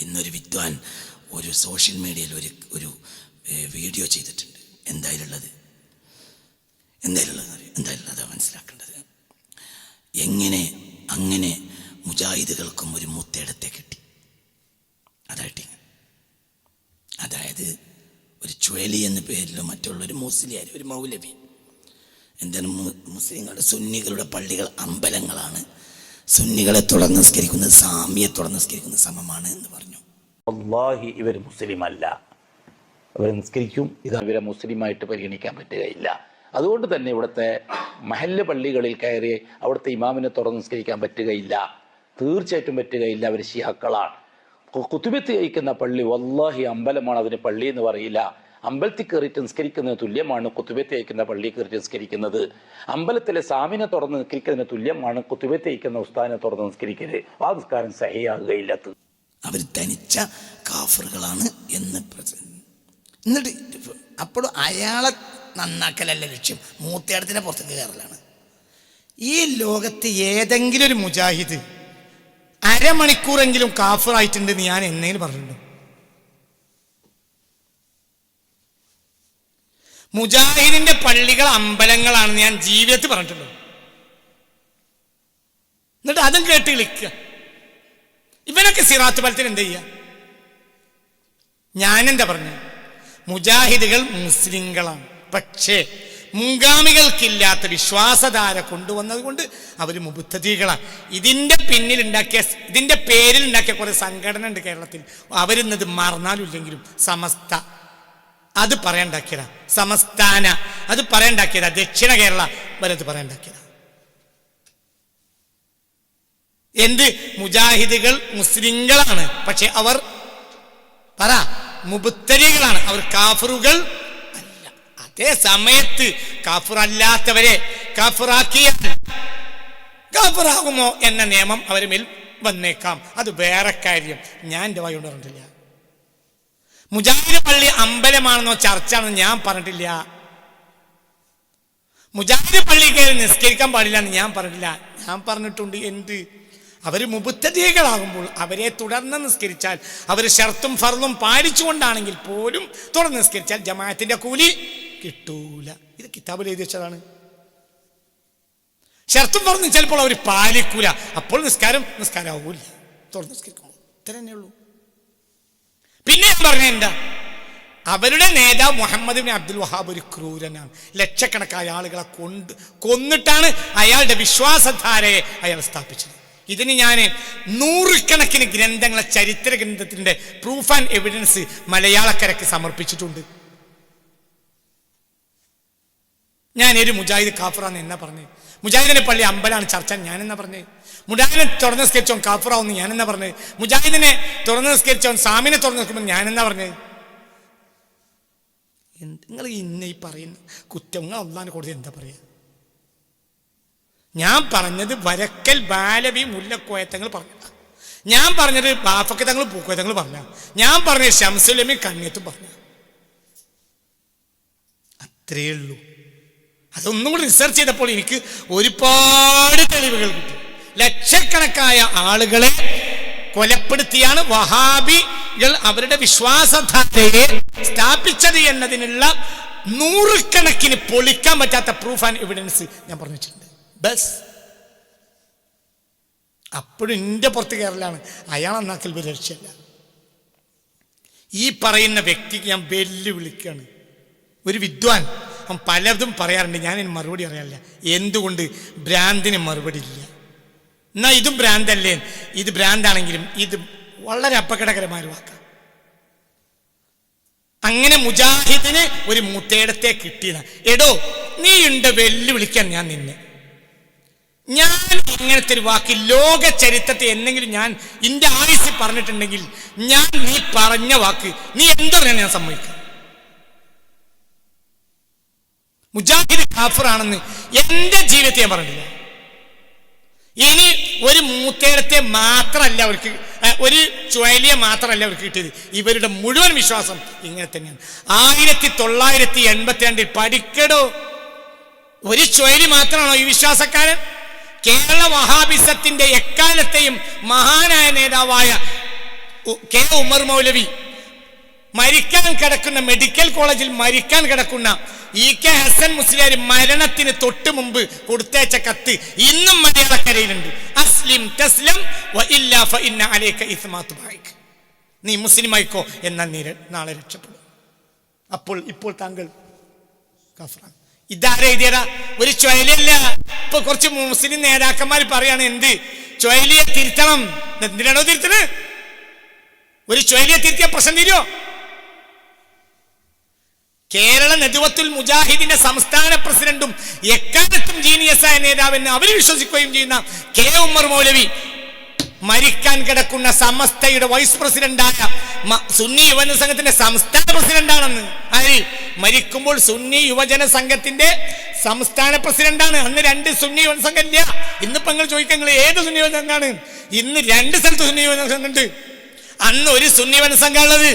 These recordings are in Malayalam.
ഇന്നൊരു വിദ്വാൻ ഒരു സോഷ്യൽ മീഡിയയിൽ ഒരു ഒരു വീഡിയോ ചെയ്തിട്ടുണ്ട്. എന്തായാലുള്ളത്? എന്തായാലുള്ളത്? എന്തായാലും അതാ മനസ്സിലാക്കേണ്ടത്. എങ്ങനെ അങ്ങനെ മുജാഹിദുകൾക്കും ഒരു മുത്തേടത്തെ കിട്ടി. അതായിട്ട് അതായത് ഒരു ചുഴലി എന്ന പേരിലോ മറ്റുള്ള ഒരു മുസ്ലിയാർ ഒരു മൗലവി. എന്താണ് മുസ്ലിങ്ങളുടെ സുന്നികളുടെ പള്ളികൾ അമ്പലങ്ങളാണ്. സുന്നികളെ തുടർന്ന് നിസ്കരിക്കുന്നത് സാമിയെ തുടർന്ന് നിസ്കരിക്കുന്ന സമമാണ് എന്ന് പറഞ്ഞു. അള്ളാഹി ഇവർ മുസ്ലിം അല്ല അവർ നിസ്കരിക്കും ഇത് ഇവരെ മുസ്ലിമായിട്ട് പരിഗണിക്കാൻ പറ്റുകയില്ല. അതുകൊണ്ട് തന്നെ ഇവിടുത്തെ മഹല്ല് പള്ളികളിൽ കയറി അവിടുത്തെ ഇമാമിനെ തുറന്ന് നിസ്കരിക്കാൻ പറ്റുകയില്ല. തീർച്ചയായിട്ടും പറ്റുകയില്ല അവർ ഷിയാക്കളാണ് കുത്തുബത്ത് കഴിക്കുന്ന പള്ളി വല്ലാഹി അമ്പലമാണ് അതിന് പള്ളി എന്ന് പറയില്ല. അമ്പലത്തിൽ കയറിയിട്ട് നിസ്കരിക്കുന്നതിന് തുല്യമാണ് കുത്തുബത്ത് കഴിക്കുന്ന പള്ളി കയറിയിട്ട് നിസ്കരിക്കുന്നത്. അമ്പലത്തിലെ സാമിനെ തുറന്ന് നിസ്കരിക്കുന്നതിന് തുല്യമാണ് കുത്തുബത്ത് ഉസ്താനെ ഉസ്താദിനെ തുറന്ന് നിസ്കരിക്കരുത് ആ നിസ്കാരം സഹിയാകുകയില്ല. അവർ തനിച്ച കാഫറുകളാണ് എന്ന് എന്നിട്ട് അപ്പോഴും അയാളെ നന്നാക്കലല്ല ലക്ഷ്യം? മൂത്തയാടത്തിന്റെ പുറത്തേക്ക് കയറലാണ്. ഈ ലോകത്ത് ഏതെങ്കിലും ഒരു മുജാഹിദ് അരമണിക്കൂറെങ്കിലും കാഫറായിട്ടുണ്ടെന്ന് ഞാൻ എന്നെങ്കിലും പറഞ്ഞിട്ടുണ്ടോ. മുജാഹിദിന്റെ പള്ളികൾ അമ്പലങ്ങളാണ് ഞാൻ ജീവിതത്തിൽ പറഞ്ഞിട്ടുള്ളത് എന്നിട്ട് അതും കേട്ട് കളിക്കുക ഇവനൊക്കെ സിറാത്ത് പലത്തിന് എന്താ ചെയ്യുക ഞാനെന്താ പറഞ്ഞു? മുജാഹിദുകൾ മുസ്ലിങ്ങളാണ്. പക്ഷേ മുങ്കാമികൾക്കില്ലാത്ത വിശ്വാസധാര കൊണ്ടുവന്നത് കൊണ്ട് അവർ മുബുദ്ധതികളാണ്. ഇതിന്റെ പിന്നിൽ ഉണ്ടാക്കിയ ഇതിന്റെ പേരിൽ ഉണ്ടാക്കിയ കുറെ സംഘടന ഉണ്ട് കേരളത്തിൽ. അവരിന്നത് മറന്നാലും ഇല്ലെങ്കിലും സമസ്ത അത് പറയണ്ടാക്കിയതാ സമസ്ഥാന അത് പറയണ്ടാക്കിയതാ ദക്ഷിണ കേരള. വരത് പറയണ്ടാക്കിയതാ എന്ത്? മുജാഹിദുകൾ മുസ്ലിങ്ങളാണ്. പക്ഷെ അവർ പറ മുബുത്തരികളാണ്. അവർ കാഫറുകൾ അല്ല. അതേ സമയത്ത് കാഫർ അല്ലാത്തവരെ കാഫറാക്കിയാൽ കാഫറാകുമോ എന്ന നിയമം അവരെ മേൽ വന്നേക്കാം. അത് വേറെ കാര്യം. ഞാൻ എന്റെ വായി പറഞ്ഞിട്ടില്ല. മുജാഹിദ് പള്ളി അമ്പലമാണെന്നോ ചർച്ചാണെന്നോ ഞാൻ പറഞ്ഞിട്ടില്ല. മുജാഹിദ് പള്ളി കയറി നിസ്കരിക്കാൻ പാടില്ല എന്ന് ഞാൻ പറഞ്ഞിട്ടില്ല. ഞാൻ പറഞ്ഞിട്ടുണ്ട് എന്ത്? അവർ മുബുദ്ധതീകളാകുമ്പോൾ അവരെ തുടർന്ന് നിസ്കരിച്ചാൽ അവർ ഷർത്തും ഫർദും പാലിച്ചുകൊണ്ടാണെങ്കിൽ പോലും തുടർന്ന് നിസ്കരിച്ചാൽ ജമാഅത്തിന്റെ കൂലി കിട്ടൂല. ഇത് കിതാബിൽ എഴുതി വെച്ചതാണ്. ഷർത്തും ഫർദും ചിലപ്പോൾ അവർ പാലിക്കൂല. അപ്പോൾ നിസ്കാരം നിസ്കാരമാവൂല തുടർന്ന് നിസ്കരിക്കുമ്പോൾ. ഇത്ര തന്നെ ഉള്ളൂ. പിന്നെ ഞാൻ പറഞ്ഞ എന്താ? അവരുടെ നേതാവ് മുഹമ്മദ് ബിൻ അബ്ദുൽ വഹാബ് ഒരു ക്രൂരനാണ്. ലക്ഷക്കണക്കായ ആളുകളെ കൊണ്ട് കൊന്നിട്ടാണ് അയാളുടെ വിശ്വാസധാരയെ അയാൾ സ്ഥാപിച്ചത്. ഇതിന് ഞാൻ നൂറുകണക്കിന് ഗ്രന്ഥങ്ങളെ ചരിത്ര ഗ്രന്ഥത്തിന്റെ പ്രൂഫ് ആൻഡ് എവിഡൻസ് മലയാളക്കരക്ക് സമർപ്പിച്ചിട്ടുണ്ട്. ഞാൻ ഒരു മുജാഹിദ് കാഫറാന്ന് എന്നാ പറഞ്ഞത് മുജാഹിദിനെ പള്ളി അമ്പലാണ് ചർച്ച. ഞാൻ എന്നാ പറഞ്ഞത് മുജാഹിദിനെ തുറന്ന് നിസ്കരിച്ചോൻ കാഫറാവുന്നു ഞാൻ എന്നാ പറഞ്ഞത് മുജാഹിദിനെ തുറന്ന് നിസ്കരിച്ചോൻ സാമിനെ തുറന്ന് നിൽക്കുമ്പോൾ ഞാൻ എന്നാ പറഞ്ഞത് നിങ്ങൾ ഇന്ന ഈ പറയുന്ന കുറ്റങ്ങൾ അള്ളാഹിനെ കൊടുത്ത് എന്താ പറയുക ഞാൻ പറഞ്ഞത് വരക്കൽ ബാലവി മുല്ലക്കോയത്തങ്ങൾ പറഞ്ഞ ഞാൻ പറഞ്ഞത് ബാഫക്കത്തങ്ങൾ പൂക്കോയത്തങ്ങൾ പറഞ്ഞ ഞാൻ പറഞ്ഞത് ഷംസുലമി കണ്ണിയത്തും പറഞ്ഞ അത്രയേ ഉള്ളൂ. അതൊന്നും കൂടി റിസർച്ച് ചെയ്തപ്പോൾ എനിക്ക് ഒരുപാട് തെളിവുകൾ കിട്ടി. ലക്ഷക്കണക്കായ ആളുകളെ കൊലപ്പെടുത്തിയാണ് വഹാബികൾ അവരുടെ വിശ്വാസധാരയെ സ്ഥാപിച്ചത് എന്നതിനുള്ള നൂറുകണക്കിന് പൊളിക്കാൻ പറ്റാത്ത പ്രൂഫ് ആൻഡ് എവിഡൻസ് ഞാൻ പറഞ്ഞു ബസ് അപ്പോഴും എന്റെ പുറത്ത് കയറലാണ് അയാൾ അന്നാക്കൽ രക്ഷയല്ല. ഈ പറയുന്ന വ്യക്തിക്ക് ഞാൻ വെല്ലുവിളിക്കുകയാണ്. ഒരു വിദ്വാൻ. അവൻ പലതും പറയാറുണ്ട്. ഞാൻ മറുപടി അറിയാനില്ല എന്തുകൊണ്ട് ഭ്രാന്തിന് മറുപടി ഇല്ല? എന്നാൽ ഇതും ഭ്രാന്തല്ലേ ഇത് ഭ്രാന്താണെങ്കിലും ഇത് വളരെ അപകടകരമായ ഒരു വാക്കാണ് അങ്ങനെ മുജാഹിദിന് ഒരു മുത്തേടത്തെ കിട്ടിയത്. എടോ നീ ഉണ്ട് വെല്ലുവിളിക്കാൻ ഞാൻ നിന്നെ. ഞാൻ ഇങ്ങനത്തെ ഒരു വാക്ക് ലോക ചരിത്രത്തെ എന്തെങ്കിലും ഞാൻ ഇന്റെ ആയുസ് പറഞ്ഞിട്ടുണ്ടെങ്കിൽ ഞാൻ നീ പറഞ്ഞ വാക്ക് നീ എന്താ പറയാൻ ഞാൻ സമ്മതിക്കാം. മുജാഹിദ് കാഫറാണെന്ന് എന്റെ ജീവിതത്തെ ഞാൻ പറഞ്ഞില്ല ഇനി ഒരു മൂത്തേരത്തെ മാത്രമല്ല അവർക്ക് ഒരു ചുഴലിയെ മാത്രമല്ല അവർക്ക് കിട്ടിയത്. ഇവരുടെ മുഴുവൻ വിശ്വാസം ഇങ്ങനെ തന്നെയാണ്. ആയിരത്തി തൊള്ളായിരത്തി എൺപത്തി രണ്ടിൽ പഠിക്കടോ? ഒരു ചുഴലി മാത്രമാണോ ഈ വിശ്വാസക്കാരൻ? കേരള വഹാബിസത്തിന്റെ എക്കാലത്തെയും മഹാനായ നേതാവായ കെ ഉമർ മൗലവി മരിക്കാൻ കിടക്കുന്ന മെഡിക്കൽ കോളേജിൽ മരിക്കാൻ കിടക്കുന്ന ഇ കെ ഹസൻ മുസ്ലിയാർ മരണത്തിന് തൊട്ട് മുമ്പ് കൊടുത്തയച്ച കത്ത് ഇന്നും മലയാളക്കരയിലുണ്ട്. അസ്ലിം തസ്ലം. നീ മുസ്ലിം ആയിക്കോ എന്നാൽ നീ നാളെ രക്ഷപ്പെടും. അപ്പോൾ ഇപ്പോൾ താങ്കൾ കഫറാണ്. ഇതാരെ എഴുതിയടാ ഒരു ചൊയലല്ല ഇപ്പൊ കുറച്ച് മുസ്ലിം നേതാക്കന്മാർ പറയാണ് എന്ത്? ചൊയലിയെ തിരുത്തണം. എന്തിനാണോ തിരുത്തണേ? ഒരു ചൊയലിയെ തിരുത്തിയ പ്രശ്നം തീരുമോ കേരള നെതുവത്തുൽ മുജാഹിദിന്റെ സംസ്ഥാന പ്രസിഡന്റും എക്കാലത്തും ജീനിയസായ നേതാവെന്ന് അവർ വിശ്വസിക്കുകയും ചെയ്യുന്ന കെ ഉമ്മർ മൗലവി മരിക്കാൻ കിടക്കുന്ന സമസ്തയുടെ വൈസ് പ്രസിഡന്റായ സുന്നി യുവജന സംഘത്തിന്റെ സംസ്ഥാന പ്രസിഡന്റാണെന്ന് ആര്? മരിക്കുമ്പോൾ സുന്നി യുവജന സംഘത്തിന്റെ സംസ്ഥാന പ്രസിഡന്റാണ് അന്ന് രണ്ട് സുന്നി യുവജന സംഘം ഇല്ല. ഇന്നിപ്പോ നിങ്ങൾ ചോദിക്കുക നിങ്ങൾ ഏത് സുന്നി യുവജന സംഘമാണ് ഇന്ന് രണ്ട് സ്ഥലത്ത് സുന്നി യുവജന സംഘമുണ്ട് അന്ന് ഒരു സുന്നി യുവജന സംഘം ഉള്ളത്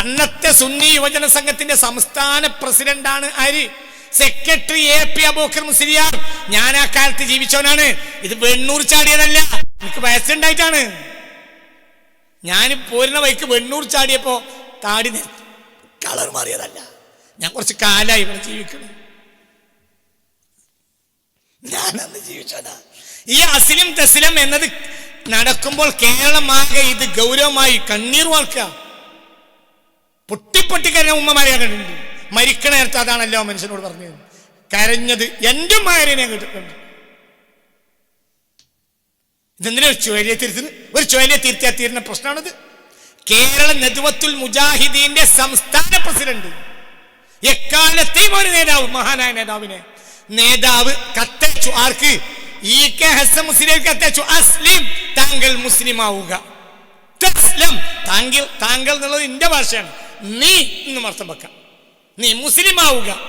അന്നത്തെ സുന്നി യുവജന സംഘത്തിന്റെ സംസ്ഥാന പ്രസിഡന്റാണ് ആര്? Secretary A P Abubakar Musliyar ഞാൻ ആ കാലത്ത് ജീവിച്ചവനാണ്. ഇത് വെണ്ണൂർ ചാടിയതല്ല. എനിക്ക് വയസ്സുണ്ടായിട്ടാണ്. ഞാൻ പോരുന്ന വഴിക്ക് വെണ്ണൂർ ചാടിയപ്പോ താടി കളർ മാറിയതല്ല. ഞാൻ കുറച്ച് കാലായി ഇവിടെ ജീവിക്കണം അന്ന് ജീവിച്ചതാ ഈ അസിലും തസിലും എന്നത് നടക്കുമ്പോൾ കേരളമാകെ ഇത് ഗൗരവമായി കണ്ണീർ വാർക്കുക. പൊട്ടിപ്പൊട്ടി കരഞ്ഞ ഉമ്മമാരെ കണ്ടിട്ടുണ്ട്. മരിക്കണ നേരത്ത് അതാണല്ലോ മനുഷ്യനോട് പറഞ്ഞത്. കരഞ്ഞത് എന്റെ മായനെ കേട്ടിട്ടുണ്ട് ഇതെന്തിനാ ഒരു ചുവലിയെ തിരുത്തുന്നത് ഒരു ചുവലിയെ തിരുത്തിയാൽ തീരുന്ന പ്രശ്നമാണിത്. കേരള നെതുവത്തുൽ മുജാഹിദീന്റെ സംസ്ഥാന പ്രസിഡന്റ്. എക്കാലത്തെയും ഒരു നേതാവ് മഹാനായ നേതാവിനെ. നേതാവ് കത്തച്ചു ആർക്ക്? ഈ കെ ഹസൻ മുസ്ലിം കത്തച്ചു അസ്ലിം. താങ്കൾ മുസ്ലിം ആവുക തസ്ലം. താങ്കൾ താങ്കൾ എന്നുള്ളത് എന്റെ ഭാഷയാണ്. നീ എന്നും അർത്ഥം വെക്കാം. നീ മുസ്ലിം ആവുക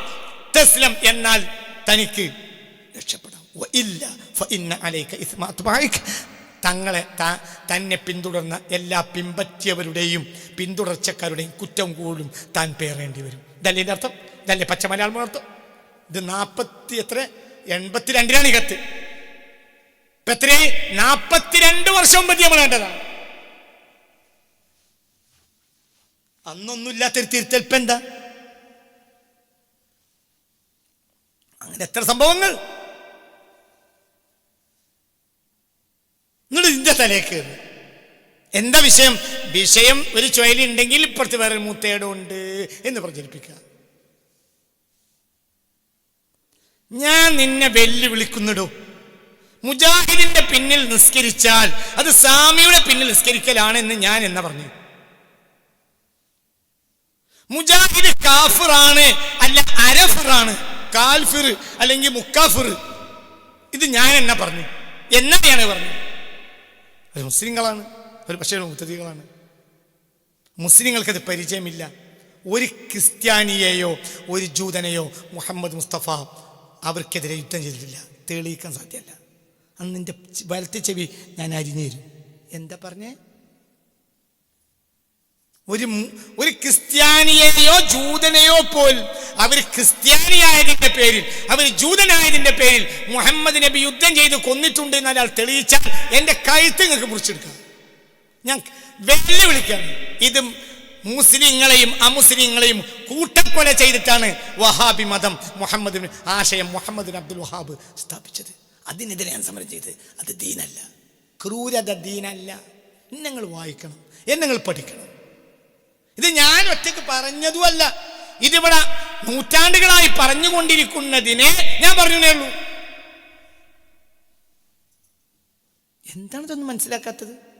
തസ്ലം എന്നാൽ തനിക്ക് രക്ഷപ്പെടാം. ഇല്ല ഇന്ന. തങ്ങളെ തന്നെ പിന്തുടർന്ന എല്ലാ പിമ്പറ്റിയവരുടെയും പിന്തുടർച്ചക്കാരുടെയും കുറ്റം കൂടും താൻ പേറേണ്ടി വരും. ഇതല്ലേ അർത്ഥം? ഇതല്ലേ പച്ച മലയാളം അർത്ഥം? ഇത് നാൽപ്പത്തി എത്ര? എൺപത്തിരണ്ടിനാണ് ഈ കത്ത്. ഇപ്പൊ എത്രയായി? നാൽപ്പത്തിരണ്ട് വർഷം മുമ്പ് നമ്മൾ അന്നൊന്നുമില്ലാത്തൊരു തിരുത്തൽപ്പ് എന്താ അങ്ങനെ എത്ര സംഭവങ്ങൾ? നിങ്ങൾ ഇതിന്റെ തലേക്ക് എന്താ വിഷയം? വിഷയം ഒരു ചുഴലി ഉണ്ടെങ്കിൽ ഇപ്പുറത്ത് വേറെ മൂത്തേടുണ്ട് എന്ന് പ്രചരിപ്പിക്കുക. ഞാൻ നിന്നെ വെല്ലുവിളിക്കുന്നിടൂ? മുജാഹിദിന്റെ പിന്നിൽ നിസ്കരിച്ചാൽ അത് സാമിയുടെ പിന്നിൽ നിസ്കരിക്കലാണെന്ന് ഞാൻ എന്നാ പറഞ്ഞു മുജാഹിദ് കാഫിറാണ് അല്ല അരഫിറാണ്. കാൽഫിർ അല്ലെങ്കിൽ മുക്കാഫിർ. ഇത് ഞാൻ എന്നാ പറഞ്ഞു? എന്നാണ് പറഞ്ഞു അത് മുസ്ലിങ്ങളാണ്. ഒരു പക്ഷേ മുത്തതികളാണ് മുസ്ലിങ്ങൾക്കത് പരിചയമില്ല. ഒരു ക്രിസ്ത്യാനിയെയോ ഒരു ജൂതനെയോ മുഹമ്മദ് മുസ്തഫ അവർക്കെതിരെ യുദ്ധം ചെയ്തിട്ടില്ല. തെളിയിക്കാൻ സാധ്യമല്ല. അന്ന് എന്റെ വലത്തെ ചെവി ഞാൻ അരിഞ്ഞു തരും. എന്താ പറഞ്ഞേ? ഒരു ഒരു ക്രിസ്ത്യാനിയെയോ ജൂതനെയോ പോലും അവർ ക്രിസ്ത്യാനിയായതിന്റെ പേരിൽ അവർ ജൂതനായതിന്റെ പേരിൽ മുഹമ്മദ് നബി യുദ്ധം ചെയ്ത് കൊന്നിട്ടുണ്ട് എന്ന് അയാൾ തെളിയിച്ചാൽ എന്റെ കഴുത്ത് നിങ്ങൾക്ക് മുറിച്ചെടുക്കാം. ഞാൻ വെല്ലുവിളിക്കാം ഇത് മുസ്ലിങ്ങളെയും അമുസ്ലിങ്ങളെയും കൂട്ടക്കൊല ചെയ്തിട്ടാണ് വഹാബി മതം മുഹമ്മദ് ആശയം മുഹമ്മദ് അബ്ദുൽ വഹാബ് സ്ഥാപിച്ചത്. അതിനെതിരെ ഞാൻ സമരം ചെയ്ത് അത് ദീനല്ല. ക്രൂരത ദീനല്ല. നിങ്ങൾ വായിക്കണം. നിങ്ങൾ പഠിക്കണം. ഇത് ഞാൻ ഒറ്റയ്ക്ക് പറഞ്ഞതുമല്ല. ഇതിവിടെ നൂറ്റാണ്ടുകളായി പറഞ്ഞുകൊണ്ടിരിക്കുന്നതിനെ ഞാൻ പറഞ്ഞേ ഉള്ളൂ. എന്താണ് ഇതൊന്നും മനസ്സിലാക്കാത്തത്?